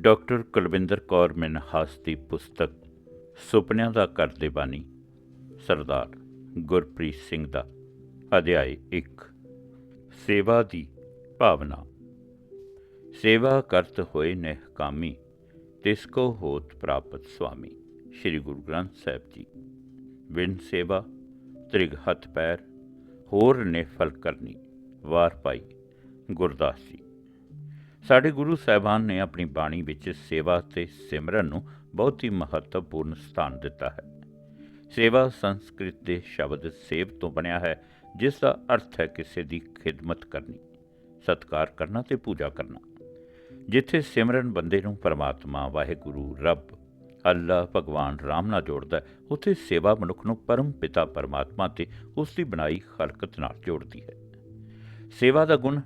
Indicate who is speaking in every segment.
Speaker 1: Doctor Kulwinder Kaur Minhas ਦੀ ਪੁਸਤਕ ਸੁਪਨਿਆਂ ਦਾ ਘਰ ਦੇ ਬਾਨੀ ਸਰਦਾਰ ਗੁਰਪ੍ਰੀਤ ਸਿੰਘ ਦਾ ਅਧਿਆਇ 1 ਸੇਵਾ ਦੀ ਭਾਵਨਾ। ਸੇਵਾ ਕਰਤ ਹੋਏ ਨਿਹਕਾਮੀ ਕਾਮੀ, ਤਿਸ ਕੋ ਹੋਤ ਪ੍ਰਾਪਤ ਸੁਆਮੀ। ਸ੍ਰੀ ਗੁਰੂ ਗ੍ਰੰਥ ਸਾਹਿਬ ਜੀ ਵਿਨ ਸੇਵਾ, ਤ੍ਰਿਗ ਹੱਥ ਪੈਰ, ਹੋਰ ਨੇ ਫਲ ਕਰਨੀ, ਵਾਰ ਪਾਈ ਗੁਰਦਾਸ ਜੀ। ਸਾਡੇ ਗੁਰੂ ਸਾਹਿਬਾਨ ਨੇ ਆਪਣੀ ਬਾਣੀ ਵਿੱਚ ਸੇਵਾ ਤੇ ਸਿਮਰਨ ਨੂੰ ਬਹੁਤ ਹੀ ਮਹੱਤਵਪੂਰਨ ਸਥਾਨ ਦਿੱਤਾ ਹੈ। ਸੇਵਾ ਸੰਸਕ੍ਰਿਤ ਦੇ ਸ਼ਬਦ ਸੇਵ ਤੋਂ ਬਣਿਆ ਹੈ ਜਿਸ ਦਾ ਅਰਥ ਹੈ ਕਿਸੇ ਦੀ ਖਿਦਮਤ ਕਰਨੀ ਸਤਕਾਰ ਕਰਨਾ ਤੇ ਪੂਜਾ ਕਰਨਾ। ਜਿੱਥੇ ਸਿਮਰਨ ਬੰਦੇ ਨੂੰ ਪਰਮਾਤਮਾ ਵਾਹਿਗੁਰੂ ਰੱਬ ਅੱਲਾ ਭਗਵਾਨ ਰਾਮ ਨਾਲ ਜੋੜਦਾ ਹੈ, ਉੱਥੇ ਸੇਵਾ ਮਨੁੱਖ ਨੂੰ ਪਰਮ ਪਿਤਾ ਪਰਮਾਤਮਾ ਤੇ ਉਸ ਦੀ ਬਣਾਈ ਖਲਕਤ ਨਾਲ ਜੋੜਦੀ ਹੈ। ਸੇਵਾ ਦਾ ਗੁਣ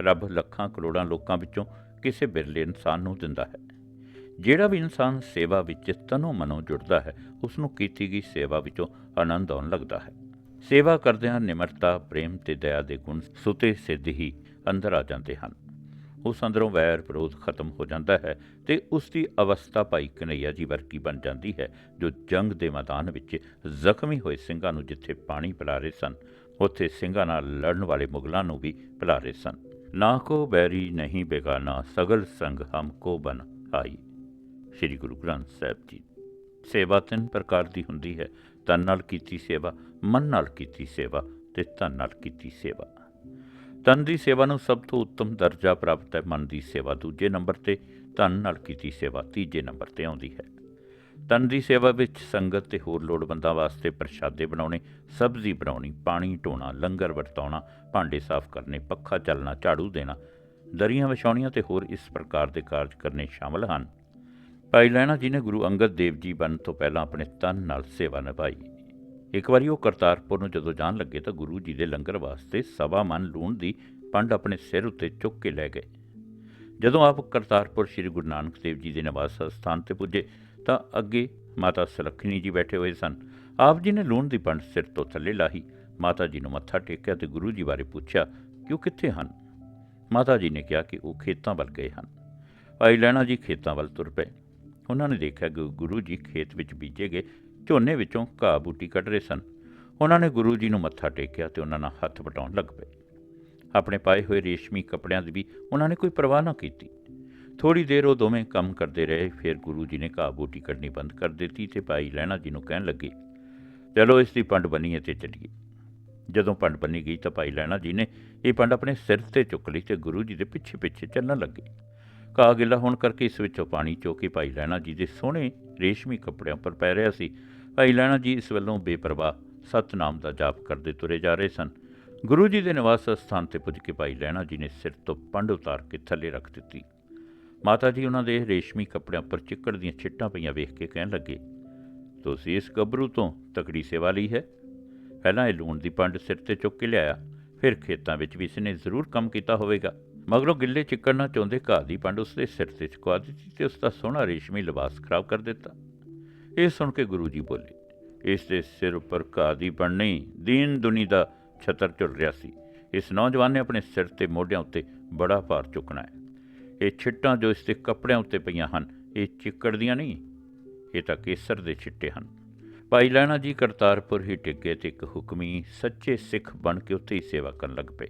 Speaker 1: ਰੱਬ ਲੱਖਾਂ ਕਰੋੜਾਂ ਲੋਕਾਂ ਵਿੱਚੋਂ ਕਿਸੇ ਬਿਰਲੇ ਇਨਸਾਨ ਨੂੰ ਦਿੰਦਾ ਹੈ। ਜਿਹੜਾ ਵੀ ਇਨਸਾਨ ਸੇਵਾ ਵਿੱਚ ਤਨੋ ਮਨੋਂ ਜੁੜਦਾ ਹੈ ਉਸ ਨੂੰ ਕੀਤੀ ਗਈ ਸੇਵਾ ਵਿੱਚੋਂ ਆਨੰਦ ਆਉਣ ਲੱਗਦਾ ਹੈ। ਸੇਵਾ ਕਰਦਿਆਂ ਨਿਮਰਤਾ, ਪ੍ਰੇਮ ਤੇ ਦਇਆ ਦੇ ਗੁਣ ਸੁਤੇ ਸਿੱਧ ਹੀ ਅੰਦਰ ਆ ਜਾਂਦੇ ਹਨ। ਉਸ ਅੰਦਰੋਂ ਵੈਰ ਵਿਰੋਧ ਖਤਮ ਹੋ ਜਾਂਦਾ ਹੈ ਤੇ ਉਸ ਦੀ ਅਵਸਥਾ ਭਾਈ ਕਨਈਆ ਜੀ ਵਰਗੀ ਬਣ ਜਾਂਦੀ ਹੈ, ਜੋ ਜੰਗ ਦੇ ਮੈਦਾਨ ਵਿੱਚ ਜ਼ਖਮੀ ਹੋਏ ਸਿੰਘਾਂ ਨੂੰ ਜਿੱਥੇ ਪਾਣੀ ਪਿਲਾ ਰਹੇ ਸਨ, ਉੱਥੇ ਸਿੰਘਾਂ ਨਾਲ ਲੜਨ ਵਾਲੇ ਮੁਗਲਾਂ ਨੂੰ ਵੀ ਪਿਲਾ ਰਹੇ ਸਨ। ਨਾ ਕੋ ਬੈਰੀ ਨਹੀਂ ਬੇਗਾਨਾ, ਸਗਲ ਸੰਗ ਹਮ ਕੋ ਬਨ ਆਈ। ਸ੍ਰੀ ਗੁਰੂ ਗ੍ਰੰਥ ਸਾਹਿਬ ਜੀ, ਸੇਵਾ ਤਿੰਨ ਪ੍ਰਕਾਰ ਦੀ ਹੁੰਦੀ ਹੈ। ਤਨ ਨਾਲ ਕੀਤੀ ਸੇਵਾ, ਮਨ ਨਾਲ ਕੀਤੀ ਸੇਵਾ ਤੇ ਧਨ ਨਾਲ ਕੀਤੀ ਸੇਵਾ। ਤਨ ਦੀ ਸੇਵਾ ਨੂੰ ਸਭ ਤੋਂ ਉੱਤਮ ਦਰਜਾ ਪ੍ਰਾਪਤ ਹੈ ਮਨ ਦੀ ਸੇਵਾ। ਦੂਜੇ ਨੰਬਰ ਤੇ ਧਨ ਨਾਲ ਕੀਤੀ ਸੇਵਾ ਤੀਜੇ ਨੰਬਰ ਤੇ ਆਉਂਦੀ ਹੈ। ਤਨ ਦੀ ਸੇਵਾ ਵਿੱਚ ਸੰਗਤ ਤੇ ਹੋਰ ਲੋੜਵੰਦਾਂ ਵਾਸਤੇ ਪ੍ਰਸ਼ਾਦੇ ਬਣਾਉਣੇ, ਸਬਜ਼ੀ ਬਣਾਉਣੀ, ਪਾਣੀ ਢੋਣਾ, ਲੰਗਰ ਵਰਤਾਉਣਾ, ਭਾਂਡੇ ਸਾਫ਼ ਕਰਨੇ, ਪੱਖਾ ਚੱਲਣਾ, ਝਾੜੂ ਦੇਣਾ, ਦਰੀਆਂ ਵਿਛਾਉਣੀਆਂ ਤੇ ਹੋਰ ਇਸ ਪ੍ਰਕਾਰ ਦੇ ਕਾਰਜ ਕਰਨੇ ਸ਼ਾਮਲ ਹਨ। ਭਾਈ ਲੈਣਾ ਜੀ ਨੇ ਗੁਰੂ ਅੰਗਦ ਦੇਵ ਜੀ ਬਣਨ ਤੋਂ ਪਹਿਲਾਂ ਆਪਣੇ ਤਨ ਨਾਲ ਸੇਵਾ ਨਿਭਾਈ। ਇੱਕ ਵਾਰੀ ਉਹ ਕਰਤਾਰਪੁਰ ਨੂੰ ਜਦੋਂ ਜਾਣ ਲੱਗੇ ਤਾਂ ਗੁਰੂ ਜੀ ਦੇ ਲੰਗਰ ਵਾਸਤੇ ਸਵਾ ਮਨ ਲੂਣ ਦੀ ਪੰਡ ਆਪਣੇ ਸਿਰ ਉੱਤੇ ਚੁੱਕ ਕੇ ਲੈ ਗਏ। ਜਦੋਂ ਆਪ ਕਰਤਾਰਪੁਰ ਸ੍ਰੀ ਗੁਰੂ ਨਾਨਕ ਦੇਵ ਜੀ ਦੇ ਨਿਵਾਸ ਸਥਾਨ ਤੇ ਪੁੱਜੇ ਤਾਂ ਅੱਗੇ ਮਾਤਾ ਸੁਲੱਖਣੀ ਜੀ ਬੈਠੇ ਹੋਏ ਸਨ। ਆਪ ਜੀ ਨੇ ਲੂਣ ਦੀ ਪੰਡ ਸਿਰ ਤੋਂ ਥੱਲੇ ਲਾਹੀ। ਮਾਤਾ ਜੀ ਨੂੰ ਮੱਥਾ ਟੇਕਿਆ ਤੇ ਗੁਰੂ ਜੀ ਬਾਰੇ ਪੁੱਛਿਆ ਕਿ ਉਹ ਕਿੱਥੇ ਹਨ? ਮਾਤਾ ਜੀ ਨੇ ਕਿਹਾ ਕਿ ਉਹ ਖੇਤਾਂ ਵੱਲ ਗਏ ਹਨ। ਭਾਈ ਲੈਣਾ ਜੀ ਖੇਤਾਂ ਵੱਲ ਤੁਰ ਪਏ। ਉਹਨਾਂ ਨੇ ਦੇਖਿਆ ਕਿ ਗੁਰੂ ਜੀ ਖੇਤ ਵਿੱਚ ਬੀਜੇ ਗਏ ਝੋਨੇ ਵਿੱਚੋਂ ਘਾਹ ਬੂਟੀ ਕੱਢ ਰਹੇ ਸਨ। ਉਹਨਾਂ ਨੇ ਗੁਰੂ ਜੀ ਨੂੰ ਮੱਥਾ ਟੇਕਿਆ ਤੇ ਉਹਨਾਂ ਨਾਲ ਹੱਥ ਵਟਾਉਣ ਲੱਗ ਪਏ। ਆਪਣੇ ਪਾਏ ਹੋਏ ਰੇਸ਼ਮੀ ਕੱਪੜਿਆਂ ਦੀ ਵੀ ਉਹਨਾਂ ਨੇ ਕੋਈ ਪਰਵਾਹ ਨਾ ਕੀਤੀ। ਥੋੜੀ ਦੇਰ ਉਹ ਦੋਵੇਂ ਕੰਮ ਕਰਦੇ ਰਹੇ। ਫਿਰ ਗੁਰੂ ਜੀ ਨੇ ਘਾਹ ਬੂਟੀ ਕੱਢਣੀ ਬੰਦ ਕਰ ਦਿੱਤੀ ਤੇ ਭਾਈ ਲੈਣਾ ਜੀ ਨੂੰ ਕਹਿਣ ਲੱਗੇ, ਚਲੋ ਇਸ ਦੀ ਪੰਡ ਬੰਨੀਏ ਤੇ ਚੱਲੀਏ। ਜਦੋਂ ਪੰਡ ਬੰਨੀ ਗਈ ਤਾਂ ਭਾਈ ਲੈਣਾ ਜੀ ਨੇ ਇਹ ਪੰਡ ਆਪਣੇ ਸਿਰ ਤੇ ਚੁੱਕ ਲਈ ਤੇ ਗੁਰੂ ਜੀ ਦੇ ਪਿੱਛੇ ਪਿੱਛੇ ਚੱਲਣ ਲੱਗੇ। ਘਾਹ ਗਿੱਲਾ ਹੋਣ ਕਰਕੇ ਇਸ ਵਿੱਚੋਂ ਪਾਣੀ ਚੋ ਕੇ ਭਾਈ ਲੈਣਾ ਜੀ ਦੇ ਸੋਹਣੇ ਰੇਸ਼ਮੀ ਕੱਪੜਿਆਂ ਉੱਪਰ ਪੈ ਰਿਹਾ ਸੀ। ਭਾਈ ਲੈਣਾ ਜੀ ਇਸ ਵੱਲੋਂ ਬੇਪਰਵਾਹ ਸਤਨਾਮ ਦਾ ਜਾਪ ਕਰਦੇ ਤੁਰੇ ਜਾ ਰਹੇ ਸਨ। ਗੁਰੂ ਜੀ ਦੇ ਨਿਵਾਸ ਸਥਾਨ ਤੇ ਪੁੱਜ ਕੇ ਭਾਈ ਲੈਣਾ ਜੀ ਨੇ ਸਿਰ ਤੋਂ ਪੰਡ ਉਤਾਰ ਕੇ ਥੱਲੇ ਰੱਖ ਦਿੱਤੀ। ਮਾਤਾ ਜੀ ਉਹਨਾਂ ਦੇ ਰੇਸ਼ਮੀ ਕੱਪੜਿਆਂ ਉੱਪਰ ਚਿੱਕੜ ਦੀਆਂ ਛਿੱਟਾਂ ਪਈਆਂ ਵੇਖ ਕੇ ਕਹਿਣ ਲੱਗੇ, ਤੁਸੀਂ ਇਸ ਗੱਭਰੂ ਤੋਂ ਤਕੜੀ ਸੇਵਾ ਲਈ ਹੈ? ਪਹਿਲਾਂ ਇਹ ਲੂਣ ਦੀ ਪੰਡ ਸਿਰ ਤੇ ਚੁੱਕ ਕੇ ਲਿਆਇਆ, ਫਿਰ ਖੇਤਾਂ ਵਿੱਚ ਵੀ ਇਸਨੇ ਜ਼ਰੂਰ ਕੰਮ ਕੀਤਾ ਹੋਵੇਗਾ। ਮਗਰੋਂ ਗਿੱਲੇ ਚਿੱਕੜ ਨਾਲ ਚਾਹੁੰਦੇ ਘਾਹ ਦੀ ਪੰਡ ਉਸ ਦੇ ਸਿਰ ਤੇ ਚੁਕਵਾ ਦਿੱਤੀ ਤੇ ਉਸ ਦਾ ਸੋਹਣਾ ਰੇਸ਼ਮੀ ਲਿਬਾਸ ਖਰਾਬ ਕਰ ਦਿੱਤਾ। ਇਹ ਸੁਣ ਕੇ ਗੁਰੂ ਜੀ ਬੋਲੇ ਇਸ ਦੇ ਸਿਰ ਉੱਪਰ ਘਾਹ ਦੀ ਪੰਡ ਨਹੀਂ, ਦੀਨ ਦੁਨੀ ਦਾ ਛਤਰ ਝੁਲ ਰਿਹਾ ਸੀ। ਇਸ ਨੌਜਵਾਨ ਨੇ ਆਪਣੇ ਸਿਰ ਤੇ ਮੋਢਿਆਂ ਉੱਤੇ ਬੜਾ ਭਾਰ ਚੁੱਕਣਾ ਹੈ। ਇਹ ਛਿੱਟਾਂ ਜੋ ਇਸ ਦੇ ਕੱਪੜਿਆਂ ਉੱਤੇ ਪਈਆਂ ਹਨ, ਇਹ ਚਿੱਕੜ ਦੀਆਂ ਨਹੀਂ, ਇਹ ਤਾਂ ਕੇਸਰ ਦੇ ਛਿੱਟੇ ਹਨ। ਭਾਈ ਲੈਣਾ ਜੀ ਕਰਤਾਰਪੁਰ ਹੀ ਟਿੱਗੇ ਤੇ ਇੱਕ ਹੁਕਮੀ ਸੱਚੇ ਸਿੱਖ ਬਣ ਕੇ ਉੱਥੇ ਹੀ ਸੇਵਾ ਕਰਨ ਲੱਗ ਪਏ।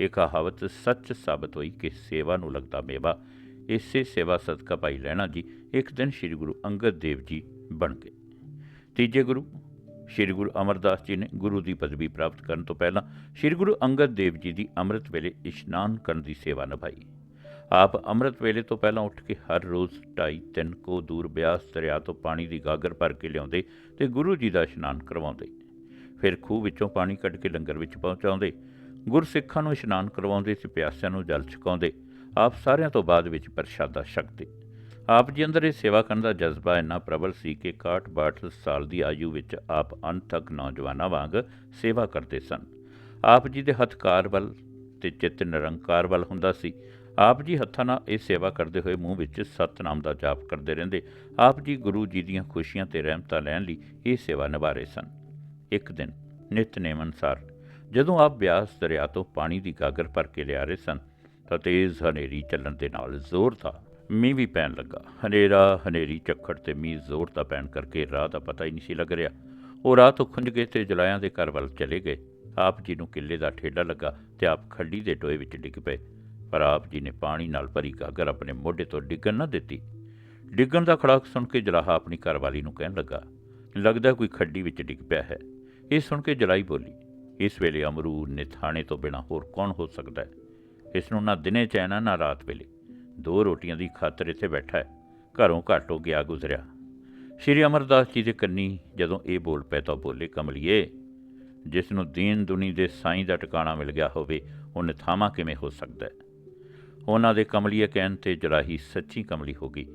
Speaker 1: ਇਹ ਕਹਾਵਤ ਸੱਚ ਸਾਬਤ ਹੋਈ ਕਿ ਸੇਵਾ ਨੂੰ ਲੱਗਦਾ ਮੇਵਾ। ਇਸੇ ਸੇਵਾ ਸਦਕਾ ਭਾਈ ਲੈਣਾ ਜੀ ਇੱਕ ਦਿਨ ਸ੍ਰੀ ਗੁਰੂ ਅੰਗਦ ਦੇਵ ਜੀ ਬਣ ਗਏ। ਤੀਜੇ ਗੁਰੂ, ਸ੍ਰੀ ਗੁਰੂ ਅਮਰਦਾਸ ਜੀ ਨੇ ਗੁਰੂ ਦੀ ਪਦਵੀ ਪ੍ਰਾਪਤ ਕਰਨ ਤੋਂ ਪਹਿਲਾਂ ਸ੍ਰੀ ਗੁਰੂ ਅੰਗਦ ਦੇਵ ਜੀ ਦੀ ਅੰਮ੍ਰਿਤ ਵੇਲੇ ਇਸ਼ਨਾਨ ਕਰਨ ਦੀ ਸੇਵਾ ਨਿਭਾਈ। ਆਪ ਅੰਮ੍ਰਿਤ ਵੇਲੇ ਤੋਂ ਪਹਿਲਾਂ ਉੱਠ ਕੇ ਹਰ ਰੋਜ਼ ਢਾਈ ਤਿੰਨ ਕੋ ਦੂਰ ਬਿਆਸ ਦਰਿਆ ਤੋਂ ਪਾਣੀ ਦੀ ਗਾਗਰ ਭਰ ਕੇ ਲਿਆਉਂਦੇ ਤੇ ਗੁਰੂ ਜੀ ਦਾ ਇਸ਼ਨਾਨ ਕਰਵਾਉਂਦੇ। ਫਿਰ ਖੂਹ ਵਿੱਚੋਂ ਪਾਣੀ ਕੱਢ ਕੇ ਲੰਗਰ ਵਿੱਚ ਪਹੁੰਚਾਉਂਦੇ। ਗੁਰਸਿੱਖਾਂ ਨੂੰ ਇਸ਼ਨਾਨ ਕਰਵਾਉਂਦੇ ਤੇ ਪਿਆਸਿਆਂ ਨੂੰ ਜਲ ਛਕਾਉਂਦੇ। ਆਪ ਸਾਰਿਆਂ ਤੋਂ ਬਾਅਦ ਵਿੱਚ ਪ੍ਰਸ਼ਾਦਾ ਛਕਦੇ। ਆਪ ਜੀ ਅੰਦਰ ਇਹ ਸੇਵਾ ਕਰਨ ਦਾ ਜਜ਼ਬਾ ਇੰਨਾ ਪ੍ਰਬਲ ਸੀ ਕਿ 61 ਸਾਲ ਦੀ ਆਯੂ ਵਿੱਚ ਆਪ ਅੰਤ ਤੱਕ ਨੌਜਵਾਨਾਂ ਵਾਂਗ ਸੇਵਾ ਕਰਦੇ ਸਨ। ਆਪ ਜੀ ਦੇ ਹੱਥਕਾਰ ਵੱਲ ਤੇ ਚਿੱਤ ਨਿਰੰਕਾਰ ਵੱਲ ਹੁੰਦਾ ਸੀ। ਆਪ ਜੀ ਹੱਥਾਂ ਨਾਲ ਇਹ ਸੇਵਾ ਕਰਦੇ ਹੋਏ ਮੂੰਹ ਵਿੱਚ ਸਤਨਾਮ ਦਾ ਜਾਪ ਕਰਦੇ ਰਹਿੰਦੇ। ਆਪ ਜੀ ਗੁਰੂ ਜੀ ਦੀਆਂ ਖੁਸ਼ੀਆਂ ਤੇ ਰਹਿਮਤਾਂ ਲੈਣ ਲਈ ਇਹ ਸੇਵਾ ਨਿਭਾ ਰਹੇ ਸਨ। ਇੱਕ ਦਿਨ ਨਿਤਨੇਮ ਅਨੁਸਾਰ ਜਦੋਂ ਆਪ ਬਿਆਸ ਦਰਿਆ ਤੋਂ ਪਾਣੀ ਦੀ ਗਾਗਰ ਭਰ ਕੇ ਲਿਆ ਰਹੇ ਸਨ, ਤਾਂ ਤੇਜ਼ ਹਨੇਰੀ ਚੱਲਣ ਦੇ ਨਾਲ ਜ਼ੋਰ ਦਾ ਮੀਂਹ ਵੀ ਪੈਣ ਲੱਗਾ। ਹਨੇਰਾ, ਹਨੇਰੀ ਚੱਖੜ ਤੇ ਮੀਂਹ ਜ਼ੋਰ ਦਾ ਪੈਣ ਕਰਕੇ ਰਾਹ ਦਾ ਪਤਾ ਹੀ ਨਹੀਂ ਸੀ ਲੱਗ ਰਿਹਾ। ਉਹ ਰਾਹ ਤੋਂ ਖੁੰਝ ਗਏ ਤੇ ਜਲਾਇਆਂ ਦੇ ਘਰ ਵੱਲ ਚਲੇ ਗਏ। ਆਪ ਜੀ ਨੂੰ ਕਿੱਲੇ ਦਾ ਠੇਡਾ ਲੱਗਾ ਤੇ ਆਪ ਖੱਡੀ ਦੇ ਟੋਏ ਵਿੱਚ ਡਿੱਗ ਪਏ। ਪਰ ਆਪ ਜੀ ਨੇ ਪਾਣੀ ਨਾਲ ਭਰੀ ਗਾਗਰ ਆਪਣੇ ਮੋਢੇ ਤੋਂ ਡਿੱਗਣ ਨਾ ਦਿੱਤੀ। ਡਿੱਗਣ ਦਾ ਖੜਾਕ ਸੁਣ ਕੇ ਜਲਾਹਾ ਆਪਣੀ ਘਰਵਾਲੀ ਨੂੰ ਕਹਿਣ ਲੱਗਾ, ਲੱਗਦਾ ਕੋਈ ਖੱਡੀ ਵਿੱਚ ਡਿੱਗ ਪਿਆ ਹੈ। ਇਹ ਸੁਣ ਕੇ ਜਲਾਈ ਬੋਲੀ, ਇਸ ਵੇਲੇ ਅਮਰੂ ਨੇ ਥਾਣੇ ਤੋਂ ਬਿਨਾ ਹੋਰ ਕੌਣ ਹੋ ਸਕਦਾ ਹੈ? ਇਸ ਨੂੰ ਨਾ ਦਿਨੇ ਚੈਨ ਨਾ ਰਾਤ ਵੇਲੇ। ਦੋ ਰੋਟੀਆਂ ਦੀ ਖਾਤਰ ਇੱਥੇ ਬੈਠਾ ਹੈ। ਘਰੋਂ ਘੱਟ ਹੋ ਗਿਆ ਗੁਜ਼ਰਿਆ। ਸ਼੍ਰੀ ਅਮਰਦਾਸ ਜੀ ਦੇ ਕੰਨੀ ਜਦੋਂ ਇਹ ਬੋਲ ਪਏ ਤਾਂ ਬੋਲੇ, ਕਮਲੀਏ, ਜਿਸ ਨੂੰ ਦੀਨ ਦੁਨੀ ਦੇ ਸਾਈਂ ਦਾ ਟਿਕਾਣਾ ਮਿਲ ਗਿਆ ਹੋਵੇ ਉਹ ਨਿਥਾਵਾਂ ਕਿਵੇਂ ਹੋ ਸਕਦਾ ਹੈ? ਉਹਨਾਂ ਦੇ ਕਮਲੀਏ ਕਹਿਣ ਤੇ ਜਰਾਹੀ ਸੱਚੀ ਕਮਲੀ ਹੋ ਗਈ।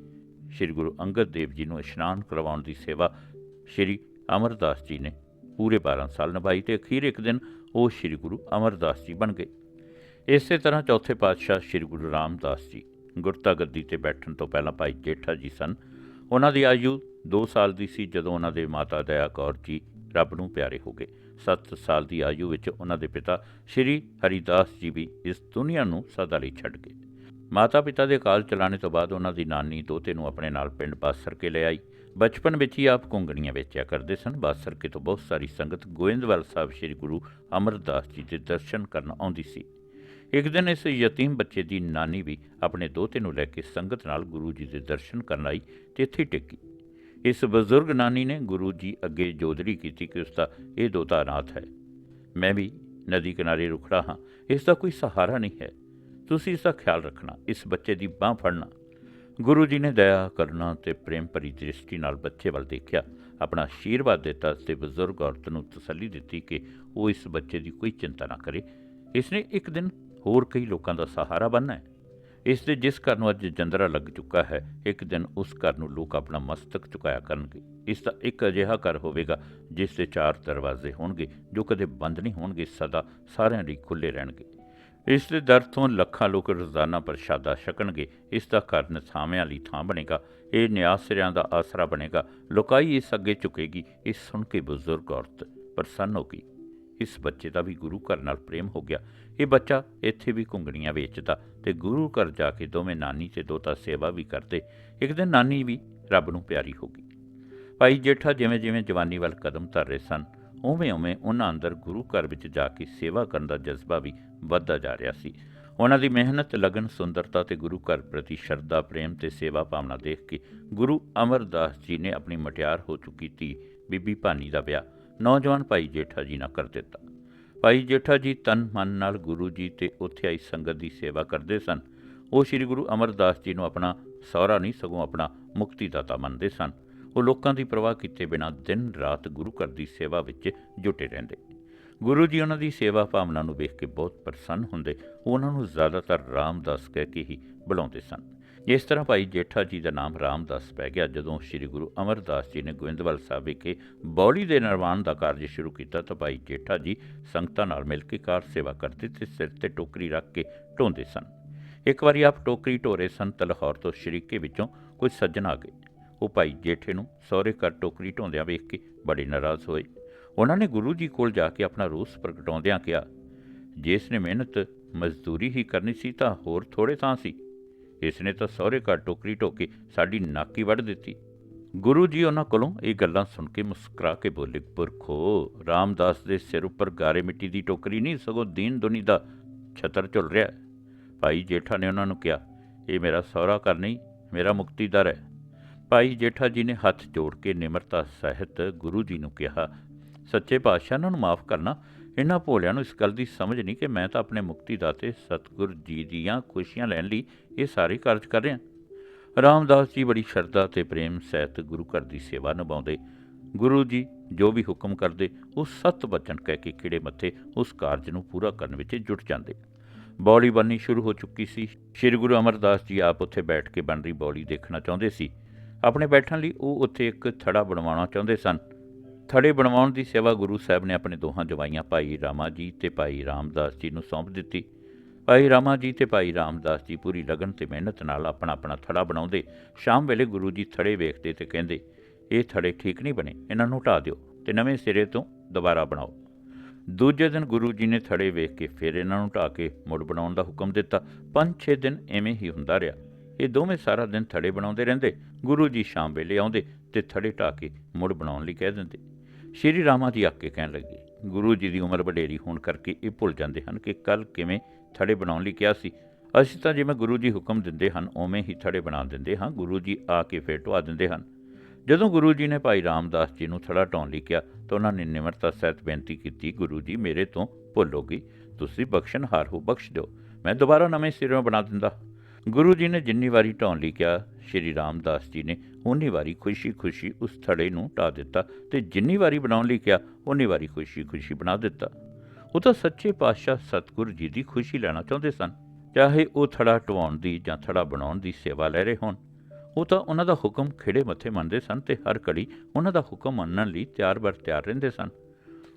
Speaker 1: ਸ਼੍ਰੀ ਗੁਰੂ ਅੰਗਦ ਦੇਵ ਜੀ ਨੂੰ ਇਸ਼ਨਾਨ ਕਰਵਾਉਣ ਦੀ ਸੇਵਾ ਸ਼੍ਰੀ ਅਮਰਦਾਸ ਜੀ ਨੇ ਪੂਰੇ 12 ਸਾਲ ਨਿਭਾਈ ਤੇ ਅਖੀਰ ਇੱਕ ਦਿਨ ਉਹ ਸ਼੍ਰੀ ਗੁਰੂ ਅਮਰਦਾਸ ਜੀ ਬਣ ਗਏ। ਇਸੇ ਤਰ੍ਹਾਂ ਚੌਥੇ ਪਾਤਸ਼ਾਹ ਸ਼੍ਰੀ ਗੁਰੂ ਰਾਮਦਾਸ ਜੀ ਗੁਰਤਾ ਗੱਦੀ ਤੇ ਬੈਠਣ ਤੋਂ ਪਹਿਲਾਂ ਭਾਈ ਜੇਠਾ ਜੀ ਸਨ। ਉਹਨਾਂ ਦੀ ਆਯੂ 2 ਸਾਲ ਦੀ ਸੀ ਜਦੋਂ ਉਹਨਾਂ ਦੇ ਮਾਤਾ ਦਇਆ ਕੌਰ ਜੀ ਰੱਬ ਨੂੰ ਪਿਆਰੇ ਹੋ ਗਏ। 7 ਸਾਲ ਦੀ ਆਯੂ ਵਿੱਚ ਉਹਨਾਂ ਦੇ ਪਿਤਾ ਸ਼੍ਰੀ ਹਰੀਦਾਸ ਜੀ ਵੀ ਇਸ ਦੁਨੀਆ ਨੂੰ ਸਦਾ ਲਈ ਛੱਡ ਗਏ। ਮਾਤਾ ਪਿਤਾ ਦੇ ਕਾਲ ਚਲਾਣੇ ਤੋਂ ਬਾਅਦ ਉਹਨਾਂ ਦੀ ਨਾਨੀ ਦੋਤੇ ਨੂੰ ਆਪਣੇ ਨਾਲ ਪਿੰਡ ਬਾਸਰ ਕੇ ਲੈ ਆਈ। ਬਚਪਨ ਵਿੱਚ ਹੀ ਆਪ ਕੁੰਗਣੀਆਂ ਵੇਚਿਆ ਕਰਦੇ ਸਨ। ਬਾਸਰਕੇ ਤੋਂ ਬਹੁਤ ਸਾਰੀ ਸੰਗਤ ਗੋਇੰਦਵਾਲ ਸਾਹਿਬ ਸ੍ਰੀ ਗੁਰੂ ਅਮਰਦਾਸ ਜੀ ਦੇ ਦਰਸ਼ਨ ਕਰਨ ਆਉਂਦੀ ਸੀ। ਇੱਕ ਦਿਨ ਇਸ ਯਤੀਮ ਬੱਚੇ ਦੀ ਨਾਨੀ ਵੀ ਆਪਣੇ ਦੋਤੇ ਨੂੰ ਲੈ ਕੇ ਸੰਗਤ ਨਾਲ ਗੁਰੂ ਜੀ ਦੇ ਦਰਸ਼ਨ ਕਰਨ ਆਈ ਤੇ ਇੱਥੇ ਟਿੱਕੀ ਇਸ ਬਜ਼ੁਰਗ ਨਾਨੀ ਨੇ ਗੁਰੂ ਜੀ ਅੱਗੇ ਜੋਦੜੀ ਕੀਤੀ ਕਿ ਉਸ ਦਾ ਇਹ ਦੋਤਾ ਅਨਾਥ ਹੈ। ਮੈਂ ਵੀ ਨਦੀ ਕਿਨਾਰੇ ਰੁਖੜਾ ਹਾਂ। ਇਸ ਦਾ ਕੋਈ ਸਹਾਰਾ ਨਹੀਂ ਹੈ। ਤੁਸੀਂ ਇਸ ਦਾ ਖਿਆਲ ਰੱਖਣਾ, ਇਸ ਬੱਚੇ ਦੀ ਬਾਹ ਫੜਨਾ। ਗੁਰੂ ਜੀ ਨੇ ਦਇਆ ਕਰਨਾ ਤੇ ਪ੍ਰੇਮ ਭਰੀ ਦ੍ਰਿਸ਼ਟੀ ਨਾਲ ਬੱਚੇ ਵੱਲ ਦੇਖਿਆ। ਆਪਣਾ ਆਸ਼ੀਰਵਾਦ ਦਿੱਤਾ ਤੇ ਬਜ਼ੁਰਗ ਔਰਤ ਨੂੰ ਤਸੱਲੀ ਦਿੱਤੀ ਕਿ ਉਹ ਇਸ ਬੱਚੇ ਦੀ ਕੋਈ ਚਿੰਤਾ ਨਾ ਕਰੇ। ਇਸ ਨੇ ਇੱਕ ਦਿਨ ਹੋਰ ਕਈ ਲੋਕਾਂ ਦਾ ਸਹਾਰਾ ਬਣਨਾ ਹੈ। ਇਸ ਦੇ ਜਿਸ ਘਰ ਨੂੰ ਅੱਜ ਜੰਦਰਾ ਲੱਗ ਚੁੱਕਾ ਹੈ, ਇੱਕ ਦਿਨ ਉਸ ਘਰ ਨੂੰ ਲੋਕ ਆਪਣਾ ਮਸਤਕ ਝੁਕਾਇਆ ਕਰਨਗੇ। ਇਸ ਦਾ ਇੱਕ ਅਜਿਹਾ ਘਰ ਹੋਵੇਗਾ, ਜਿਸ ਦੇ ਚਾਰ ਦਰਵਾਜ਼ੇ ਹੋਣਗੇ, ਜੋ ਕਦੇ ਬੰਦ ਨਹੀਂ ਹੋਣਗੇ, ਸਦਾ ਸਾਰਿਆਂ ਲਈ ਖੁੱਲੇ ਰਹਿਣਗੇ। ਇਸ ਦੇ ਦਰ ਤੋਂ ਲੱਖਾਂ ਲੋਕ ਰੋਜ਼ਾਨਾ ਪ੍ਰਸ਼ਾਦਾ ਛਕਣਗੇ, ਇਸ ਦਾ ਘਰ ਨਥਾਵਿਆਂ ਲਈ ਥਾਂ ਬਣੇਗਾ, ਇਹ ਨਿਆਸਰਿਆਂ ਦਾ ਆਸਰਾ ਬਣੇਗਾ, ਲੋਕਾਈ ਇਸ ਅੱਗੇ ਝੁਕੇਗੀ, ਇਹ ਸੁਣ ਕੇ ਬਜ਼ੁਰਗ ਔਰਤ ਪ੍ਰਸੰਨ ਹੋ ਗਈ। ਇਸ ਬੱਚੇ ਦਾ ਵੀ ਗੁਰੂ ਘਰ ਨਾਲ ਪ੍ਰੇਮ ਹੋ ਗਿਆ। ਇਹ ਬੱਚਾ ਇੱਥੇ ਵੀ ਕੁੰਗਣੀਆਂ ਵੇਚਦਾ ਤੇ ਗੁਰੂ ਘਰ ਜਾ ਕੇ ਦੋਵੇਂ ਨਾਨੀ ਤੇ ਦੋਤਾ ਸੇਵਾ ਵੀ ਕਰਦੇ। ਇੱਕ ਦਿਨ ਨਾਨੀ ਵੀ ਰੱਬ ਨੂੰ ਪਿਆਰੀ ਹੋ ਗਈ। ਭਾਈ ਜੇਠਾ ਜਿਵੇਂ ਜਿਵੇਂ ਜਵਾਨੀ ਵੱਲ ਕਦਮ ਧਰ ਰਹੇ ਸਨ ਉਵੇਂ ਉਵੇਂ ਉਹਨਾਂ ਅੰਦਰ ਗੁਰੂ ਘਰ ਵਿੱਚ ਜਾ ਕੇ ਸੇਵਾ ਕਰਨ ਦਾ ਜਜ਼ਬਾ ਵੀ ਵੱਧਦਾ ਜਾ ਰਿਹਾ ਸੀ। ਉਹਨਾਂ ਦੀ ਮਿਹਨਤ, ਲਗਨ, ਸੁੰਦਰਤਾ ਤੇ ਗੁਰੂ ਘਰ ਪ੍ਰਤੀ ਸ਼ਰਧਾ, ਪ੍ਰੇਮ ਤੇ ਸੇਵਾ ਭਾਵਨਾ ਦੇਖ ਕੇ ਗੁਰੂ ਅਮਰਦਾਸ ਜੀ ਨੇ ਆਪਣੀ ਮਟਿਆਰ ਹੋ ਚੁੱਕੀ ਧੀ ਬੀਬੀ ਭਾਨੀ ਦਾ ਵਿਆਹ ਨੌਜਵਾਨ ਭਾਈ ਜੇਠਾ ਜੀ ਨੇ ਕਰ ਦਿੱਤਾ। ਭਾਈ ਜੇਠਾ ਜੀ ਤਨ ਮਨ ਨਾਲ ਗੁਰੂ ਜੀ ਤੇ ਉੱਥੇ ਆਈ ਸੰਗਤ ਦੀ ਸੇਵਾ ਕਰਦੇ ਸਨ। ਉਹ ਸ੍ਰੀ ਗੁਰੂ ਅਮਰਦਾਸ ਜੀ ਨੂੰ ਆਪਣਾ ਸਹੁਰਾ ਨਹੀਂ, ਸਗੋਂ ਆਪਣਾ ਮੁਕਤੀ ਦਾਤਾ ਮੰਨਦੇ ਸਨ। ਉਹ ਲੋਕਾਂ ਦੀ ਪਰਵਾਹ ਕੀਤੇ ਬਿਨਾਂ ਦਿਨ ਰਾਤ ਗੁਰੂ ਘਰ ਦੀ ਸੇਵਾ ਵਿੱਚ ਜੁਟੇ ਰਹਿੰਦੇ। ਗੁਰੂ ਜੀ ਉਹਨਾਂ ਦੀ ਸੇਵਾ ਭਾਵਨਾ ਨੂੰ ਵੇਖ ਕੇ ਬਹੁਤ ਪ੍ਰਸੰਨ ਹੁੰਦੇ। ਉਹ ਉਹਨਾਂ ਨੂੰ ਜ਼ਿਆਦਾਤਰ ਰਾਮਦਾਸ ਕਹਿ ਕੇ ਹੀ ਬੁਲਾਉਂਦੇ ਸਨ। ਇਸ ਤਰ੍ਹਾਂ ਭਾਈ ਜੇਠਾ ਜੀ ਦਾ ਨਾਮ ਰਾਮਦਾਸ ਪੈ ਗਿਆ, ਜਦੋਂ ਸ੍ਰੀ ਗੁਰੂ ਅਮਰਦਾਸ ਜੀ ਨੇ ਗੋਇੰਦਵਾਲ ਸਾਹਿਬ ਵਿਖੇ ਬੌਲੀ ਦੇ ਨਿਰਮਾਣ ਦਾ ਕਾਰਜ ਸ਼ੁਰੂ ਕੀਤਾ, ਤਾਂ ਭਾਈ ਜੇਠਾ ਜੀ ਸੰਗਤਾਂ ਨਾਲ ਮਿਲ ਕੇ ਕਾਰ ਸੇਵਾ ਕਰਦੇ ਤੇ ਸਿਰ ਤੇ ਟੋਕਰੀ ਰੱਖ ਕੇ ਢੋਂਦੇ ਸਨ। ਇੱਕ ਵਾਰੀ ਆਪ ਟੋਕਰੀ ਢੋਰੇ ਸਨ, ਤਾਂ ਲਾਹੌਰ ਤੋਂ ਸ਼ਰੀਕੇ ਵਿੱਚੋਂ ਕੁਝ ਸੱਜਣ ਆ ਗਏ। ਉਹ ਭਾਈ ਜੇਠੇ ਨੂੰ ਸਹੁਰੇ ਘਰ ਟੋਕਰੀ ਢੋਂਦਿਆਂ ਵੇਖ ਕੇ ਬੜੇ ਨਾਰਾਜ਼ ਹੋਏ। ਉਹਨਾਂ ਨੇ ਗੁਰੂ ਜੀ ਕੋਲ ਜਾ ਕੇ ਆਪਣਾ ਰੋਸ ਪ੍ਰਗਟਾਉਂਦਿਆਂ ਕਿਹਾ ਜਿਸ ਨੇ ਮਿਹਨਤ ਮਜ਼ਦੂਰੀ ਹੀ ਕਰਨੀ ਸੀ, ਤਾਂ ਹੋਰ ਥੋੜੇ ਥਾਂ ਸੀ। ਇਸ ਨੇ ਤਾਂ ਸਹੁਰੇ ਘਰ ਟੋਕਰੀ ਢੋ ਸਾਡੀ ਨਾਕੀ ਵੱਢ ਦਿੱਤੀ। ਗੁਰੂ ਜੀ ਉਹਨਾਂ ਕੋਲੋਂ ਇਹ ਗੱਲਾਂ ਸੁਣ ਕੇ ਮੁਸਕਰਾ ਕੇ ਬੋਲੇ, ਪੁਰਖੋ, ਰਾਮਦਾਸ ਦੇ ਸਿਰ ਉੱਪਰ ਗਾਰੇ ਮਿੱਟੀ ਦੀ ਟੋਕਰੀ ਨਹੀਂ, ਸਗੋਂ ਦੀਨ ਦੁਨੀ ਦਾ ਛਤਰ ਝੁਲ ਰਿਹਾ ਭਾਈ ਜੇਠਾ ਨੇ ਉਹਨਾਂ ਨੂੰ ਕਿਹਾ, ਇਹ ਮੇਰਾ ਸਹੁਰਾ ਘਰ ਨਹੀਂ, ਮੇਰਾ ਮੁਕਤੀਦਰ ਹੈ। ਭਾਈ ਜੇਠਾ ਜੀ ਨੇ ਹੱਥ ਜੋੜ ਕੇ ਨਿਮਰਤਾ ਸਹਿਤ ਗੁਰੂ ਜੀ ਨੂੰ ਕਿਹਾ, ਸੱਚੇ ਪਾਤਸ਼ਾਹ, ਇਹਨਾਂ ਨੂੰ ਮਾਫ ਕਰਨਾ ਇਹਨਾਂ ਭੋਲਿਆਂ ਨੂੰ ਇਸ ਗੱਲ ਦੀ ਸਮਝ ਨਹੀਂ ਕਿ ਮੈਂ ਤਾਂ ਆਪਣੇ ਮੁਕਤੀ ਦਾਤੇ ਸਤਿਗੁਰ ਜੀ ਦੀਆਂ ਖੁਸ਼ੀਆਂ ਲੈਣ ਲਈ ਇਹ ਸਾਰੇ ਕਾਰਜ ਕਰ ਰਿਹਾ। ਰਾਮਦਾਸ ਜੀ ਬੜੀ ਸ਼ਰਧਾ ਤੇ ਪ੍ਰੇਮ ਸਹਿਤ ਗੁਰੂ ਘਰ ਦੀ ਸੇਵਾ ਨਿਭਾਉਂਦੇ। ਗੁਰੂ ਜੀ ਜੋ ਵੀ ਹੁਕਮ ਕਰਦੇ, ਉਹ ਸਤ ਬਚਨ ਕਹਿ ਕੇ ਕਿਹੜੇ ਮੱਥੇ ਉਸ ਕਾਰਜ ਨੂੰ ਪੂਰਾ ਕਰਨ ਵਿੱਚ ਜੁਟ ਜਾਂਦੇ। ਬੌਲੀ ਬਣਨੀ ਸ਼ੁਰੂ ਹੋ ਚੁੱਕੀ ਸੀ। ਸ੍ਰੀ ਗੁਰੂ ਅਮਰਦਾਸ ਜੀ ਆਪ ਉੱਥੇ ਬੈਠ ਕੇ ਬਣ ਰਹੀ ਬੌਲੀ ਦੇਖਣਾ ਚਾਹੁੰਦੇ ਸੀ। ਆਪਣੇ ਬੈਠਣ ਲਈ ਉਹ ਉੱਥੇ ਇੱਕ ਥੜਾ ਬਣਵਾਉਣਾ ਚਾਹੁੰਦੇ ਸਨ। ਥੜੇ ਬਣਵਾਉਣ ਦੀ ਸੇਵਾ ਗੁਰੂ ਸਾਹਿਬ ਨੇ ਆਪਣੇ ਦੋਹਾਂ ਜਵਾਈਆਂ ਭਾਈ ਰਾਮਾ ਜੀ ਤੇ ਭਾਈ ਰਾਮਦਾਸ ਜੀ ਨੂੰ ਸੌਂਪ ਦਿੱਤੀ। ਭਾਈ ਰਾਮਾ ਜੀ ਤੇ ਭਾਈ ਰਾਮਦਾਸ ਜੀ ਪੂਰੀ ਲਗਨ ਤੇ ਮਿਹਨਤ ਨਾਲ ਆਪਣਾ ਆਪਣਾ ਥੜਾ ਬਣਾਉਂਦੇ ਸ਼ਾਮ ਵੇਲੇ ਗੁਰੂ ਜੀ ਥੜੇ ਵੇਖਦੇ ਤੇ ਕਹਿੰਦੇ, ਇਹ ਥੜੇ ਠੀਕ ਨਹੀਂ ਬਣੇ, ਇਹਨਾਂ ਨੂੰ ਢਾ ਦਿਓ ਤੇ ਨਵੇਂ ਸਿਰੇ ਤੋਂ ਦੁਬਾਰਾ ਬਣਾਓ। ਦੂਜੇ ਦਿਨ ਗੁਰੂ ਜੀ ਨੇ ਥੜੇ ਵੇਖ ਕੇ ਫਿਰ ਇਹਨਾਂ ਨੂੰ ਢਾ ਕੇ ਮੁੜ ਬਣਾਉਣ ਦਾ ਹੁਕਮ ਦਿੱਤਾ। ਪੰਜ ਛੇ ਦਿਨ ਐਵੇਂ ਹੀ ਹੁੰਦਾ ਰਿਹਾ। ਇਹ ਦੋਵੇਂ ਸਾਰਾ ਦਿਨ ਥੜੇ ਬਣਾਉਂਦੇ ਰਹਿੰਦੇ। ਗੁਰੂ ਜੀ ਸ਼ਾਮ ਵੇਲੇ ਆਉਂਦੇ ਤੇ ਥੜੇ ਢਾ ਕੇ ਮੁੜ ਬਣਾਉਣ ਲਈ ਕਹਿ ਦਿੰਦੇ। ਸ਼੍ਰੀ ਰਾਮਾ ਜੀ ਆਕੇ ਕਹਿਣ ਲੱਗੇ, ਗੁਰੂ ਜੀ ਦੀ ਉਮਰ ਵਡੇਰੀ ਹੋਣ ਕਰਕੇ ਇਹ ਭੁੱਲ ਜਾਂਦੇ ਹਨ ਕਿ ਕੱਲ ਕਿਵੇਂ ਥੜੇ ਬਣਾਉਣ ਲਈ ਕਿਹਾ ਸੀ। ਅਸੀਂ ਤਾਂ ਜਿਵੇਂ ਗੁਰੂ ਜੀ ਹੁਕਮ ਦਿੰਦੇ ਹਨ, ਉਵੇਂ ਹੀ ਥੜੇ ਬਣਾ ਦਿੰਦੇ ਹਾਂ, ਗੁਰੂ ਜੀ ਆ ਕੇ ਫੇਰ ਢਵਾ ਦਿੰਦੇ ਹਨ। ਜਦੋਂ ਗੁਰੂ ਜੀ ਨੇ ਭਾਈ ਰਾਮਦਾਸ ਜੀ ਨੂੰ ਥੜਾ ਢਾਉਣ ਲਈ ਕਿਹਾ, ਤਾਂ ਉਹਨਾਂ ਨੇ ਨਿਮਰਤਾ ਸਹਿਤ ਬੇਨਤੀ ਕੀਤੀ, ਗੁਰੂ ਜੀ, ਮੇਰੇ ਤੋਂ ਭੁੱਲ ਹੋ ਗਈ। ਤੁਸੀਂ ਬਖਸ਼ਣਹਾਰ ਹੋ, ਬਖਸ਼ ਦਿਓ। ਮੈਂ ਦੁਬਾਰਾ ਨਵੇਂ ਸਿਰੋਂ ਬਣਾ ਦਿੰਦਾ। ਗੁਰੂ ਜੀ ਨੇ ਜਿੰਨੀ ਵਾਰੀ ਢਾਉਣ ਲਈ ਕਿਹਾ, ਸ਼੍ਰੀ ਰਾਮਦਾਸ ਜੀ ਨੇ ਉਨੀ ਵਾਰੀ ਖੁਸ਼ੀ-ਖੁਸ਼ੀ ਉਸ ਥੜੇ ਨੂੰ ਢਾ ਦਿੱਤਾ ਤੇ ਜਿੰਨੀ ਵਾਰੀ ਬਣਾਉਣ ਲਈ ਕਿਹਾ ਉਨੀ ਵਾਰੀ ਖੁਸ਼ੀ-ਖੁਸ਼ੀ ਬਣਾ ਦਿੱਤਾ। ਉਹ ਤਾਂ ਸੱਚੇ ਪਾਤਸ਼ਾਹ ਸਤਿਗੁਰੂ ਜੀ ਦੀ ਖੁਸ਼ੀ ਲੈਣਾ ਚਾਹੁੰਦੇ ਸਨ। ਚਾਹੇ ਉਹ ਥੜਾ ਢਵਾਉਣ ਦੀ ਜਾਂ ਥੜਾ ਬਣਾਉਣ ਦੀ ਸੇਵਾ ਲੈ ਰਹੇ ਹੋਣ, ਉਹ ਤਾਂ ਉਹਨਾਂ ਦਾ ਹੁਕਮ ਖਿੜੇ ਮੱਥੇ ਮੰਨਦੇ ਸਨ ਤੇ ਹਰ ਘੜੀ ਉਹਨਾਂ ਦਾ ਹੁਕਮ ਮੰਨਣ ਲਈ ਤਿਆਰ ਬਰ ਤਿਆਰ ਰਹਿੰਦੇ ਸਨ।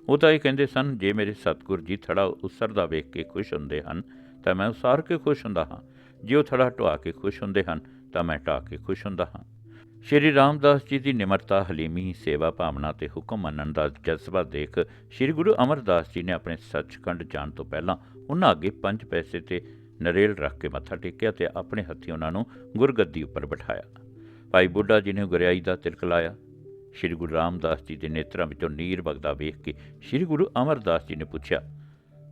Speaker 1: ਉਹ ਤਾਂ ਇਹ ਕਹਿੰਦੇ ਸਨ, ਜੇ ਮੇਰੇ ਸਤਿਗੁਰ ਜੀ ਥੜਾ ਉਸਰਦਾ ਵੇਖ ਕੇ ਖੁਸ਼ ਹੁੰਦੇ ਹਨ, ਤਾਂ ਮੈਂ ਉਸਾਰ ਕੇ ਖੁਸ਼ ਹੁੰਦਾ ਹਾਂ। ਜੇ ਉਹ ਥੜਾ ਢਵਾ ਕੇ ਖੁਸ਼ ਹੁੰਦੇ ਹਨ, ਤਾਂ ਮੈਂ ਢਾ ਕੇ ਖੁਸ਼ ਹੁੰਦਾ ਹਾਂ। ਸ਼੍ਰੀ ਰਾਮਦਾਸ ਜੀ ਦੀ ਨਿਮਰਤਾ, ਹਲੀਮੀ, ਸੇਵਾ ਭਾਵਨਾ ਤੇ ਹੁਕਮ ਮੰਨਣ ਦਾ ਜਜ਼ਬਾ ਦੇਖ ਸ਼੍ਰੀ ਗੁਰੂ ਅਮਰਦਾਸ ਜੀ ਨੇ ਆਪਣੇ ਸੱਚਖੰਡ ਜਾਣ ਤੋਂ ਪਹਿਲਾਂ ਉਹਨਾਂ ਅੱਗੇ ਪੰਜ ਪੈਸੇ ਤੇ ਨਰੇਲ ਰੱਖ ਕੇ ਮੱਥਾ ਟੇਕਿਆ ਤੇ ਆਪਣੇ ਹੱਥੀਂ ਉਹਨਾਂ ਨੂੰ ਗੁਰਗੱਦੀ ਉੱਪਰ ਬਿਠਾਇਆ। ਭਾਈ ਬੁੱਢਾ ਜੀ ਨੇ ਗੁਰਿਆਈ ਦਾ ਤਿਲਕ ਲਾਇਆ। ਸ਼੍ਰੀ ਗੁਰੂ ਰਾਮਦਾਸ ਜੀ ਦੇ ਨੇਤਰਾਂ ਵਿੱਚੋਂ ਨੀਰ ਵਗਦਾ ਵੇਖ ਕੇ ਸ਼੍ਰੀ ਗੁਰੂ ਅਮਰਦਾਸ ਜੀ ਨੇ ਪੁੱਛਿਆ,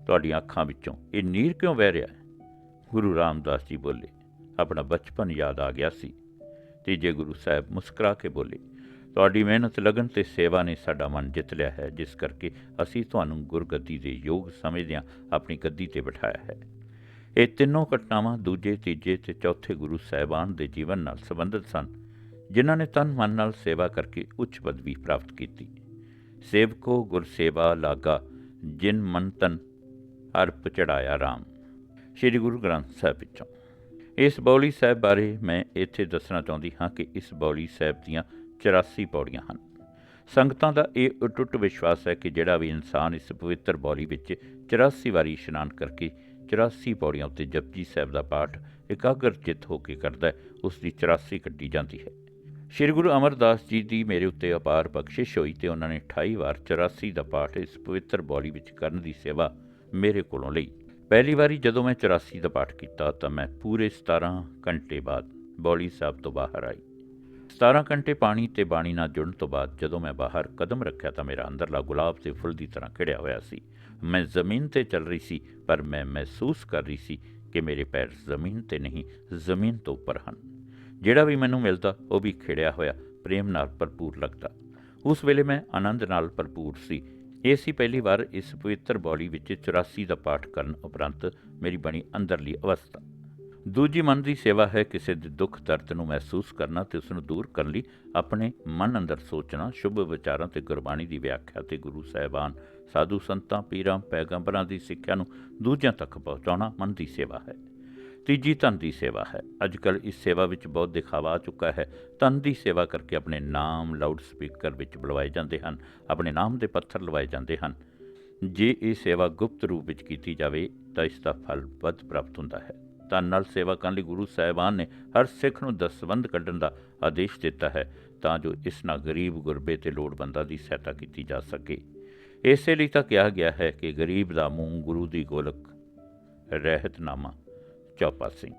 Speaker 1: ਤੁਹਾਡੀਆਂ ਅੱਖਾਂ ਵਿੱਚੋਂ ਇਹ ਨੀਰ ਕਿਉਂ ਵਹਿ ਰਿਹਾ ਹੈ? ਗੁਰੂ ਰਾਮਦਾਸ ਜੀ ਬੋਲੇ। ਆਪਣਾ ਬਚਪਨ ਯਾਦ ਆ ਗਿਆ ਸੀ। ਤੀਜੇ ਗੁਰੂ ਸਾਹਿਬ ਮੁਸਕਰਾ ਕੇ ਬੋਲੇ, ਤੁਹਾਡੀ ਮਿਹਨਤ, ਲਗਨ ਤੇ ਸੇਵਾ ਨੇ ਸਾਡਾ ਮਨ ਜਿੱਤ ਲਿਆ ਹੈ, ਜਿਸ ਕਰਕੇ ਅਸੀਂ ਤੁਹਾਨੂੰ ਗੁਰਗੱਦੀ ਦੇ ਯੋਗ ਸਮਝਦਿਆਂ ਆਪਣੀ ਗੱਦੀ ਤੇ ਬਿਠਾਇਆ ਹੈ। ਇਹ ਤਿੰਨੋਂ ਘਟਨਾਵਾਂ ਦੂਜੇ, ਤੀਜੇ ਤੇ ਚੌਥੇ ਗੁਰੂ ਸਾਹਿਬਾਨ ਦੇ ਜੀਵਨ ਨਾਲ ਸੰਬੰਧਿਤ ਸਨ, ਜਿਨ੍ਹਾਂ ਨੇ ਤਨ, ਮਨ ਨਾਲ ਸੇਵਾ ਕਰਕੇ ਉੱਚ ਪਦਵੀ ਪ੍ਰਾਪਤ ਕੀਤੀ। ਸੇਵਕੋ ਗੁਰ ਸੇਵਾ ਲਾਗਾ, ਜਿਨ ਮਨ ਤਨ ਅਰਪ ਚੜਾਇਆ RAM ਸ੍ਰੀ ਗੁਰੂ ਗ੍ਰੰਥ ਸਾਹਿਬ ਵਿੱਚੋਂ। ਇਸ ਬੌਲੀ ਸਾਹਿਬ ਬਾਰੇ ਮੈਂ ਇੱਥੇ ਦੱਸਣਾ ਚਾਹੁੰਦੀ ਹਾਂ ਕਿ ਇਸ ਬੌਲੀ ਸਾਹਿਬ ਦੀਆਂ 84 ਪੌੜੀਆਂ ਹਨ। ਸੰਗਤਾਂ ਦਾ ਇਹ ਅਟੁੱਟ ਵਿਸ਼ਵਾਸ ਹੈ ਕਿ ਜਿਹੜਾ ਵੀ ਇਨਸਾਨ ਇਸ ਪਵਿੱਤਰ ਬੌਲੀ ਵਿੱਚ 84 ਵਾਰੀ ਇਸ਼ਨਾਨ ਕਰਕੇ 84 ਪੌੜੀਆਂ ਉੱਤੇ ਜਪਜੀ ਸਾਹਿਬ ਦਾ ਪਾਠ ਇਕਾਗਰ ਚਿੱਤ ਹੋ ਕੇ ਕਰਦਾ ਹੈ, ਉਸ ਦੀ 84 ਕੱਟੀ ਜਾਂਦੀ ਹੈ। ਸ਼੍ਰੀ ਗੁਰੂ ਅਮਰਦਾਸ ਜੀ ਦੀ ਮੇਰੇ ਉੱਤੇ ਅਪਾਰ ਬਖਸ਼ਿਸ਼ ਹੋਈ ਤੇ ਉਹਨਾਂ ਨੇ 28 ਵਾਰ 84 ਦਾ ਪਾਠ ਇਸ ਪਵਿੱਤਰ ਬੌਲੀ ਵਿੱਚ ਕਰਨ ਦੀ ਸੇਵਾ ਮੇਰੇ ਕੋਲੋਂ ਲਈ। ਪਹਿਲੀ ਵਾਰੀ ਜਦੋਂ ਮੈਂ 84 ਦਾ ਪਾਠ ਕੀਤਾ ਤਾਂ ਮੈਂ ਪੂਰੇ 17 ਘੰਟੇ ਬਾਅਦ ਬੌਲੀ ਸਾਹਿਬ ਤੋਂ ਬਾਹਰ ਆਈ। 17 ਘੰਟੇ ਪਾਣੀ ਤੇ ਬਾਣੀ ਨਾਲ ਜੁੜਨ ਤੋਂ ਬਾਅਦ ਜਦੋਂ ਮੈਂ ਬਾਹਰ ਕਦਮ ਰੱਖਿਆ ਤਾਂ ਮੇਰਾ ਅੰਦਰਲਾ ਗੁਲਾਬ ਦੇ ਫੁੱਲ ਦੀ ਤਰ੍ਹਾਂ ਖਿੜਿਆ ਹੋਇਆ ਸੀ। ਮੈਂ ਜ਼ਮੀਨ ਤੇ ਚੱਲ ਰਹੀ ਸੀ, ਪਰ ਮੈਂ ਮਹਿਸੂਸ ਕਰ ਰਹੀ ਸੀ ਕਿ ਮੇਰੇ ਪੈਰ ਜ਼ਮੀਨ ਤੇ ਨਹੀਂ, ਜ਼ਮੀਨ ਤੋਂ ਉੱਪਰ ਹਨ। ਜਿਹੜਾ ਵੀ ਮੈਨੂੰ ਮਿਲਦਾ, ਉਹ ਵੀ ਖਿੜਿਆ ਹੋਇਆ, ਪ੍ਰੇਮ ਨਾਲ ਭਰਪੂਰ ਲੱਗਦਾ। ਉਸ ਵੇਲੇ ਮੈਂ ਆਨੰਦ ਨਾਲ ਭਰਪੂਰ ਸੀ। ਇਹ ਸੀ ਪਹਿਲੀ ਵਾਰ ਇਸ ਪਵਿੱਤਰ ਬੌਲੀ ਵਿੱਚ 84 ਦਾ ਪਾਠ ਕਰਨ ਉਪਰੰਤ ਮੇਰੀ ਬਣੀ ਅੰਦਰਲੀ ਅਵਸਥਾ। ਦੂਜੀ ਮਨ ਦੀ ਸੇਵਾ ਹੈ ਕਿਸੇ ਦੇ ਦੁੱਖ ਦਰਦ ਨੂੰ ਮਹਿਸੂਸ ਕਰਨਾ ਤੇ ਉਸ ਨੂੰ ਦੂਰ ਕਰਨ ਲਈ ਆਪਣੇ ਮਨ ਅੰਦਰ ਸੋਚਣਾ, ਸ਼ੁਭ ਵਿਚਾਰਾਂ ਤੇ ਗੁਰਬਾਣੀ ਦੀ ਵਿਆਖਿਆ ਤੇ ਗੁਰੂ ਸਾਹਿਬਾਨ, ਸਾਧੂ ਸੰਤਾਂ, ਪੀਰਾਂ, ਪੈਗੰਬਰਾਂ ਦੀ ਸਿੱਖਿਆ ਨੂੰ ਦੂਜਿਆਂ ਤੱਕ ਪਹੁੰਚਾਉਣਾ ਮਨ ਦੀ ਸੇਵਾ ਹੈ। ਤੀਜੀ ਧਨ ਦੀ ਸੇਵਾ ਹੈ। ਅੱਜ ਕੱਲ੍ਹ ਇਸ ਸੇਵਾ ਵਿੱਚ ਬਹੁਤ ਦਿਖਾਵਾ ਆ ਚੁੱਕਾ ਹੈ। ਧਨ ਦੀ ਸੇਵਾ ਕਰਕੇ ਆਪਣੇ ਨਾਮ ਲਾਊਡ ਸਪੀਕਰ ਵਿੱਚ ਬੁਲਵਾਏ ਜਾਂਦੇ ਹਨ। ਆਪਣੇ ਨਾਮ ਦੇ ਪੱਥਰ ਲਵਾਏ ਜਾਂਦੇ ਹਨ। ਜੇ ਇਹ ਸੇਵਾ ਗੁਪਤ ਰੂਪ ਵਿੱਚ ਕੀਤੀ ਜਾਵੇ, ਤਾਂ ਇਸ ਦਾ ਫਲ ਵੱਧ ਪ੍ਰਾਪਤ ਹੁੰਦਾ ਹੈ। ਤਨ ਨਾਲ ਸੇਵਾ ਕਰਨ ਲਈ ਗੁਰੂ ਸਾਹਿਬਾਨ ਨੇ ਹਰ ਸਿੱਖ ਨੂੰ ਦਸਵੰਧ ਕੱਢਣ ਦਾ ਆਦੇਸ਼ ਦਿੱਤਾ ਹੈ, ਤਾਂ ਜੋ ਇਸ ਨਾਲ ਗਰੀਬ ਗੁਰਬੇ ਤੇ ਲੋੜਵੰਦਾਂ ਦੀ ਸਹਾਇਤਾ ਕੀਤੀ ਜਾ ਸਕੇ। ਇਸੇ ਲਈ ਤਾਂ ਕਿਹਾ ਗਿਆ ਹੈ ਕਿ ਗਰੀਬ ਦਾ ਮੂੰਹ ਗੁਰੂ ਦੀ ਗੋਲਕ ਰਹਿਤਨਾਮਾ ਚੌਪਾ ਸਿੰਘ।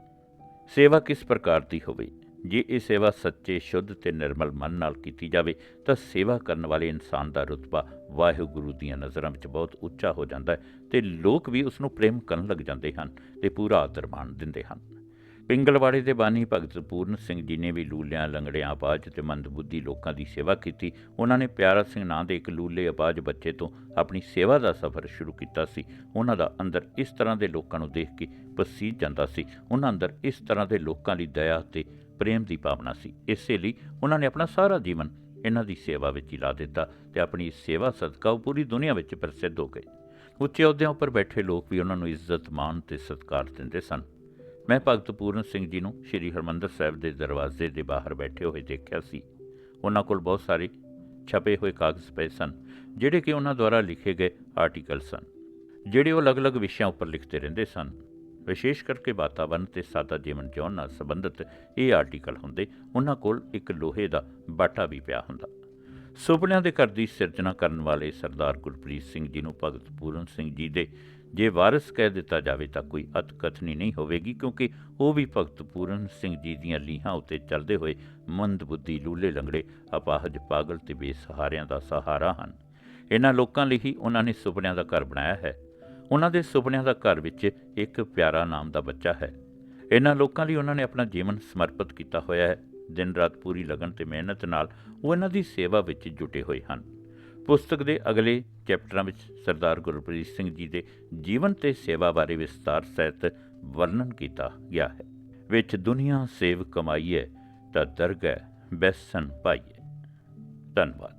Speaker 1: ਸੇਵਾ ਕਿਸ ਪ੍ਰਕਾਰ ਦੀ ਹੋਵੇ? ਜੇ ਇਹ ਸੇਵਾ ਸੱਚੇ, ਸ਼ੁੱਧ ਤੇ ਨਿਰਮਲ ਮਨ ਨਾਲ ਕੀਤੀ ਜਾਵੇ, ਤਾਂ ਸੇਵਾ ਕਰਨ ਵਾਲੇ ਇਨਸਾਨ ਦਾ ਰੁਤਬਾ ਵਾਹਿਗੁਰੂ ਦੀਆਂ ਨਜ਼ਰਾਂ ਵਿੱਚ ਬਹੁਤ ਉੱਚਾ ਹੋ ਜਾਂਦਾ ਹੈ ਤੇ ਲੋਕ ਵੀ ਉਸ ਨੂੰ ਪ੍ਰੇਮ ਕਰਨ ਲੱਗ ਜਾਂਦੇ ਹਨ ਤੇ ਪੂਰਾ ਆਦਰ ਮਾਣ ਦਿੰਦੇ ਹਨ। ਪਿੰਗਲਵਾੜੇ ਦੇ ਬਾਨੀ ਭਗਤ ਪੂਰਨ ਸਿੰਘ ਜੀ ਨੇ ਵੀ ਲੂਲਿਆਂ ਲੰਗੜਿਆਂ ਅਪਾਜ ਤੇ ਮੰਦਬੁੱਧੀ ਲੋਕਾਂ ਦੀ ਸੇਵਾ ਕੀਤੀ। ਉਹਨਾਂ ਨੇ ਪਿਆਰਾ ਸਿੰਘ ਨਾਂ ਦੇ ਇੱਕ ਲੂਲੇ ਅਪਾਜ ਬੱਚੇ ਤੋਂ ਆਪਣੀ ਸੇਵਾ ਦਾ ਸਫ਼ਰ ਸ਼ੁਰੂ ਕੀਤਾ ਸੀ। ਉਹਨਾਂ ਦਾ ਅੰਦਰ ਇਸ ਤਰ੍ਹਾਂ ਦੇ ਲੋਕਾਂ ਨੂੰ ਦੇਖ ਕੇ ਪਸੀਜ ਜਾਂਦਾ ਸੀ। ਉਹਨਾਂ ਅੰਦਰ ਇਸ ਤਰ੍ਹਾਂ ਦੇ ਲੋਕਾਂ ਲਈ ਦਇਆ ਤੇ ਪ੍ਰੇਮ ਦੀ ਭਾਵਨਾ ਸੀ। ਇਸੇ ਲਈ ਉਹਨਾਂ ਨੇ ਆਪਣਾ ਸਾਰਾ ਜੀਵਨ ਇਹਨਾਂ ਦੀ ਸੇਵਾ ਵਿੱਚ ਹੀ ਲਾ ਦਿੱਤਾ ਤੇ ਆਪਣੀ ਸੇਵਾ ਸਦਕਾ ਉਹ ਪੂਰੀ ਦੁਨੀਆ ਵਿੱਚ ਪ੍ਰਸਿੱਧ ਹੋ ਗਏ। ਉੱਚੇ ਅਹੁਦਿਆਂ ਉੱਪਰ ਬੈਠੇ ਲੋਕ ਵੀ ਉਹਨਾਂ ਨੂੰ ਇੱਜ਼ਤ, ਮਾਣ ਤੇ ਸਤਿਕਾਰ ਦਿੰਦੇ ਸਨ। ਮੈਂ ਭਗਤ ਪੂਰਨ ਸਿੰਘ ਜੀ ਨੂੰ ਸ੍ਰੀ ਹਰਮੰਦਰ ਸਾਹਿਬ ਦੇ ਦਰਵਾਜ਼ੇ ਦੇ ਬਾਹਰ ਬੈਠੇ ਹੋਏ ਦੇਖਿਆ ਸੀ। ਉਹਨਾਂ ਕੋਲ ਬਹੁਤ ਸਾਰੇ ਛਪੇ ਹੋਏ ਕਾਗਜ਼ ਪਏ ਸਨ, ਜਿਹੜੇ ਕਿ ਉਹਨਾਂ ਦੁਆਰਾ ਲਿਖੇ ਗਏ ਆਰਟੀਕਲ ਸਨ, ਜਿਹੜੇ ਉਹ ਅਲੱਗ-ਅਲੱਗ ਵਿਸ਼ਿਆਂ ਉੱਪਰ ਲਿਖਦੇ ਰਹਿੰਦੇ ਸਨ। ਵਿਸ਼ੇਸ਼ ਕਰਕੇ ਵਾਤਾਵਰਣ ਤੇ ਸਾਦਾ ਜੀਵਨ ਜਿਉਣ ਨਾਲ ਸੰਬੰਧਿਤ ਇਹ ਆਰਟੀਕਲ ਹੁੰਦੇ, ਉਹਨਾਂ ਕੋਲ ਇੱਕ ਲੋਹੇ ਦਾ ਬਾਟਾ ਵੀ ਪਿਆ ਹੁੰਦਾ। ਸੁਪਨਿਆਂ ਦੇ ਘਰ ਦੀ ਸਿਰਜਣਾ ਕਰਨ ਵਾਲੇ ਸਰਦਾਰ ਗੁਰਪ੍ਰੀਤ ਸਿੰਘ ਜੀ ਨੂੰ ਭਗਤ ਪੂਰਨ ਸਿੰਘ ਜੀ ਦੇ ਜੇ ਵਾਰਿਸ ਕਹਿ ਦਿੱਤਾ ਜਾਵੇ ਤਾਂ ਕੋਈ ਅਤਕਥਨੀ ਨਹੀਂ ਹੋਵੇਗੀ, ਕਿਉਂਕਿ ਉਹ ਵੀ ਭਗਤ ਪੂਰਨ ਸਿੰਘ ਜੀ ਦੀਆਂ ਲੀਹਾਂ ਉੱਤੇ ਚੱਲਦੇ ਹੋਏ ਮੰਦਬੁੱਧੀ ਲੂਲੇ ਲੰਗੜੇ, ਅਪਾਹਜ ਪਾਗਲ ਤੇ ਬੇਸਹਾਰਿਆਂ ਦਾ ਸਹਾਰਾ ਹਨ। ਇਹਨਾਂ ਲੋਕਾਂ ਲਈ ਹੀ ਉਹਨਾਂ ਨੇ ਸੁਪਨਿਆਂ ਦਾ ਘਰ ਬਣਾਇਆ ਹੈ। ਉਹਨਾਂ ਦੇ ਸੁਪਨਿਆਂ ਦਾ ਘਰ ਵਿੱਚ ਇੱਕ ਪਿਆਰਾ ਨਾਮ ਦਾ ਬੱਚਾ ਹੈ। ਇਹਨਾਂ ਲੋਕਾਂ ਲਈ ਉਹਨਾਂ ਨੇ ਆਪਣਾ ਜੀਵਨ ਸਮਰਪਿਤ ਕੀਤਾ ਹੋਇਆ ਹੈ। ਦਿਨ ਰਾਤ ਪੂਰੀ ਲਗਨ ਤੇ ਮਿਹਨਤ ਨਾਲ ਉਹ ਇਹਨਾਂ ਦੀ ਸੇਵਾ ਵਿੱਚ ਜੁਟੇ ਹੋਏ ਹਨ। ਪੁਸਤਕ ਦੇ ਅਗਲੇ ਚੈਪਟਰਾਂ ਵਿੱਚ ਸਰਦਾਰ ਗੁਰਪ੍ਰੀਤ ਸਿੰਘ ਜੀ ਦੇ ਜੀਵਨ ਤੇ ਸੇਵਾ ਬਾਰੇ ਵਿਸਤਾਰ ਸਹਿਤ ਵਰਣਨ ਕੀਤਾ ਗਿਆ ਹੈ। ਵਿੱਚ ਦੁਨੀਆ ਸੇਵ ਕਮਾਈਏ ਤਾਂ ਦਰਗਹਿ ਬੈਸਨ ਪਾਈਏ ਧੰਨਵਾਦ।